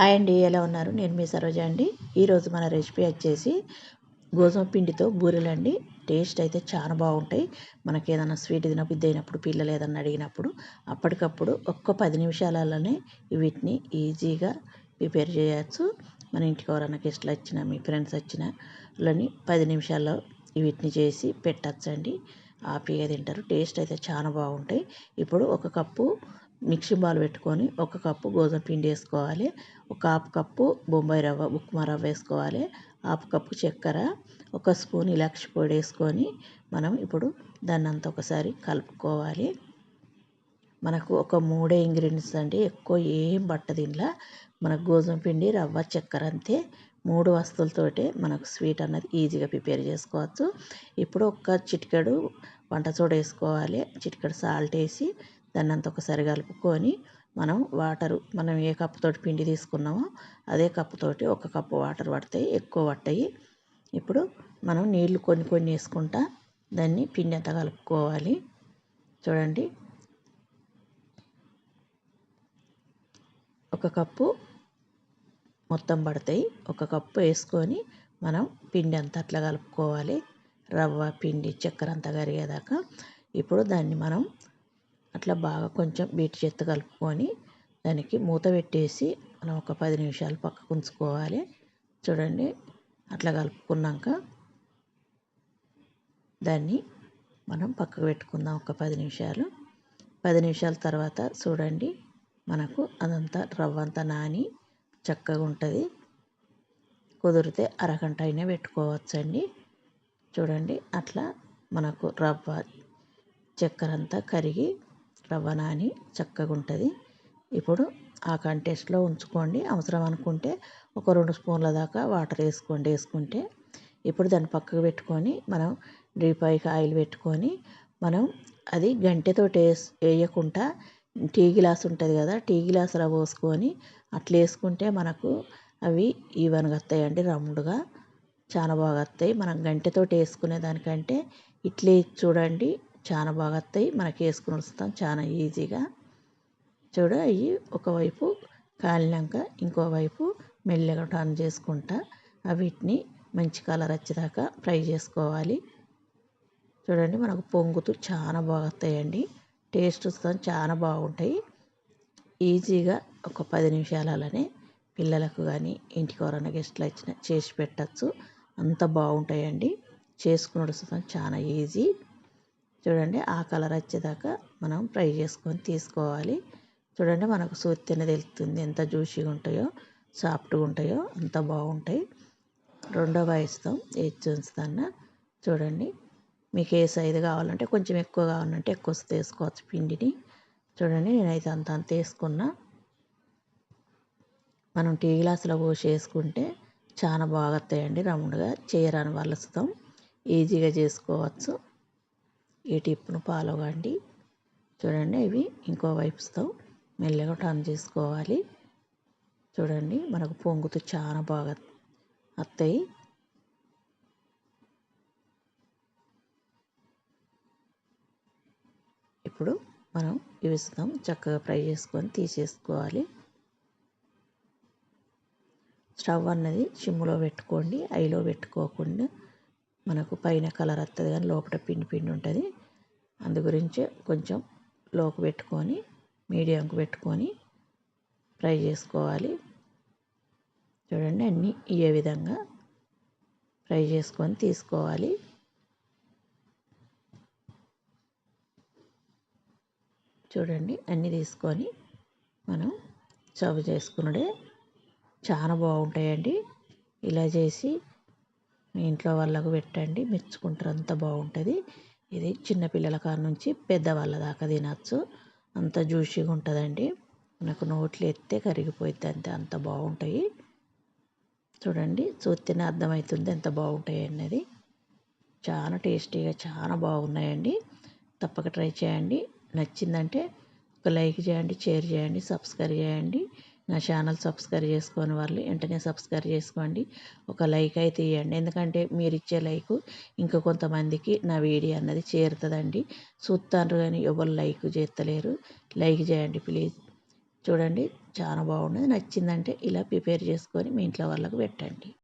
Hi అండి ఎలా ఉన్నారు? నేను మీ సరోజ అండి. ఈరోజు మన రెసిపీ వచ్చేసి గోధుమ పిండితో బూరెలు అండి టేస్ట్ అయితే చాలా బాగుంటాయి. మనకి ఏదైనా స్వీట్ తినబుద్ధి అయినప్పుడు పిల్లలు ఏదన్నా అడిగినప్పుడు అప్పటికప్పుడు ఒక్క పది నిమిషాలలోనే వీటిని ఈజీగా ప్రిపేర్ చేయవచ్చు మన ఇంటికి ఎవరైనా గెస్ట్లు వచ్చినా మీ ఫ్రెండ్స్ వచ్చినా వాళ్ళని పది నిమిషాల్లో వీటిని చేసి పెట్టచ్చండి. హ్యాపీగా తింటారు. టేస్ట్ అయితే చాలా బాగుంటాయి. ఇప్పుడు ఒక కప్పు మిక్సీ బాల్ పెట్టుకొని ఒక కప్పు గోధుమ పిండి వేసుకోవాలి. ఒక హాఫ్ కప్పు బొంబాయి రవ్వ ఉప్మా రవ్వ వేసుకోవాలి. హాఫ్ కప్పు చక్కెర ఒక స్పూన్ ఇలాక్షి పొడి వేసుకొని మనం ఇప్పుడు దాన్ని అంతా ఒకసారి కలుపుకోవాలి. మనకు ఒక మూడే ఇంగ్రీడియంట్స్ అండి. ఎక్కువ ఏం పట్టదు ఇంట్లో మనకు గోధుమ పిండి రవ్వ చక్కెర అంతే. మూడు వస్తువులతోటే మనకు స్వీట్ అన్నది ఈజీగా ప్రిపేర్ చేసుకోవచ్చు. ఇప్పుడు ఒక చిటికెడు వంట సోడా వేసుకోవాలి. చిటికెడు సాల్ట్ వేసి దాన్ని అంత ఒకసారి కలుపుకొని మనం వాటరు మనం ఏ కప్పుతోటి పిండి తీసుకున్నామో అదే కప్పుతోటి ఒక కప్పు వాటర్ పడతాయి ఎక్కువ పట్టాయి ఇప్పుడు మనం నీళ్ళు కొన్ని కొన్ని వేసుకుంటా దాన్ని పిండి అంతా కలుపుకోవాలి. చూడండి. ఒక కప్పు మొత్తం పడతాయి. ఒక కప్పు వేసుకొని మనం పిండి అంతా అట్లా కలుపుకోవాలి. రవ్వ పిండి చక్కెర అంతా కరిగేదాకా. ఇప్పుడు దాన్ని మనం అట్లా బాగా కొంచెం బీట్ చెత్త కలుపుకొని దానికి మూత పెట్టేసి మనం ఒక పది నిమిషాలు పక్కకు ఉంచుకోవాలి. చూడండి అట్లా కలుపుకున్నాక దాన్ని మనం పక్కకు పెట్టుకుందాం ఒక పది నిమిషాలు. పది నిమిషాల తర్వాత చూడండి మనకు అదంతా రవ్వ అంతా నాని చక్కగా ఉంటుంది. కుదిరితే అరగంట అయినా పెట్టుకోవచ్చండి. చూడండి అట్లా మనకు రవ్వ చక్కెర అంతా కరిగి రవ్వ నాని చక్కగా ఉంటుంది. ఇప్పుడు ఆ కంటెస్ట్లో ఉంచుకోండి. అవసరం అనుకుంటే ఒక రెండు స్పూన్ల దాకా వాటర్ వేసుకోండి. వేసుకుంటే ఇప్పుడు దాన్ని పక్కకు పెట్టుకొని మనం డీపాయికి ఆయిల్ పెట్టుకొని మనం అది గంటెతో వేస్ వేయకుండా టీ గ్లాస్ ఉంటుంది కదా టీ గ్లాసులో పోసుకొని అట్లా వేసుకుంటే మనకు అవి ఈవెన్గా వస్తాయండి. రౌండ్గా చాలా బాగా వస్తాయి. మనం గంటెతో వేసుకునే దానికంటే ఇట్లే చూడండి. చాలా బాగా వస్తాయి. మనకి వేసుకుని వస్తాం. చాలా ఈజీగా. చూడ అవి ఒకవైపు కాలినాక ఇంకోవైపు మెల్లగా టర్న్ చేసుకుంటా. వీటిని మంచి కలర్ వచ్చేదాకా ఫ్రై చేసుకోవాలి. చూడండి మనకు పొంగుతూ చాలా బాగా వస్తాయండి. టేస్ట్ వస్తాం చాలా బాగుంటాయి. ఈజీగా ఒక పది నిమిషాలలోనే పిల్లలకు కానీ ఇంటికి ఎవరైనా గెస్ట్లు వచ్చినా చేసి పెట్టచ్చు. అంత బాగుంటాయండి. చేసుకుని వస్తాం చాలా ఈజీ. చూడండి ఆ కలర్ వచ్చేదాకా మనం ఫ్రై చేసుకొని తీసుకోవాలి. చూడండి మనకు సూత్తెన తెలుస్తుంది ఎంత జ్యూసీగా ఉంటాయో సాఫ్ట్గా ఉంటాయో అంత బాగుంటాయి. రెండో వయసుతో వేసి చూస్తాన చూడండి మీకు ఏ సైజు కావాలంటే కొంచెం ఎక్కువ కావాలంటే ఎక్కువ తీసుకోవచ్చు పిండిని. చూడండి నేనైతే అంత అంత వేసుకున్నా మనం టీ గ్లాసులో పోసి వేసుకుంటే చాలా బాగా వస్తాయండి రౌండ్గా. చేయరాని వాళ్ళు ఈజీగా చేసుకోవచ్చు. ఈ టిప్ను ఫాలో కండి. చూడండి ఇవి ఇంకో వైపు మెల్లగా టర్న్ చేసుకోవాలి. చూడండి మనకు పొంగుతూ చాలా బాగా వస్తాయి ఇప్పుడు మనం ఇవి ఇస్తాం చక్కగా ఫ్రై చేసుకొని తీసేసుకోవాలి. స్టవ్ అన్నది సిమ్లో పెట్టుకోండి ఐలో పెట్టుకోకుండా మనకు పైన కలర్ వస్తుంది కానీ లోపల పిండి పిండి ఉంటుంది. అందు గురించి కొంచెం లోకి పెట్టుకొని మీడియంకు పెట్టుకొని ఫ్రై చేసుకోవాలి. చూడండి అన్నీ ఏ విధంగా ఫ్రై చేసుకొని తీసుకోవాలి. చూడండి అన్నీ తీసుకొని మనం సర్వ్ చేసుకున్నడే చాలా బాగుంటాయండి. ఇలా చేసి మీ ఇంట్లో వాళ్ళకు పెట్టండి మెచ్చుకుంటారు అంత బాగుంటుంది. ఇది చిన్నపిల్లల కాడ నుంచి పెద్దవాళ్ళ దాకా తినచ్చు. అంత జ్యూసీగా ఉంటుందండి. మనకు నోట్లు ఎత్తే కరిగిపోయిద్ది అంతే అంత బాగుంటాయి. చూడండి చూస్తేనే అర్థమవుతుంది ఎంత బాగుంటాయి అన్నది. చాలా టేస్టీగా చాలా బాగున్నాయండి. తప్పక ట్రై చేయండి. నచ్చిందంటే ఒక లైక్ చేయండి షేర్ చేయండి సబ్స్క్రైబ్ చేయండి. నా ఛానల్ సబ్స్క్రైబ్ చేసుకోని వాళ్ళు వెంటనే సబ్స్క్రైబ్ చేసుకోండి. ఒక లైక్ అయితే ఇవ్వండి. ఎందుకంటే మీరు ఇచ్చే లైక్ ఇంకా కొంతమందికి నా వీడియో అన్నది చేరుతుందండి. చూస్తారు కానీ ఎవరు లైక్ చేస్తలేరు. లైక్ చేయండి ప్లీజ్. చూడండి చాలా బాగుంది. నచ్చిందంటే ఇలా ప్రిపేర్ చేసుకొని మీ ఇంట్లో వాళ్ళకు పెట్టండి.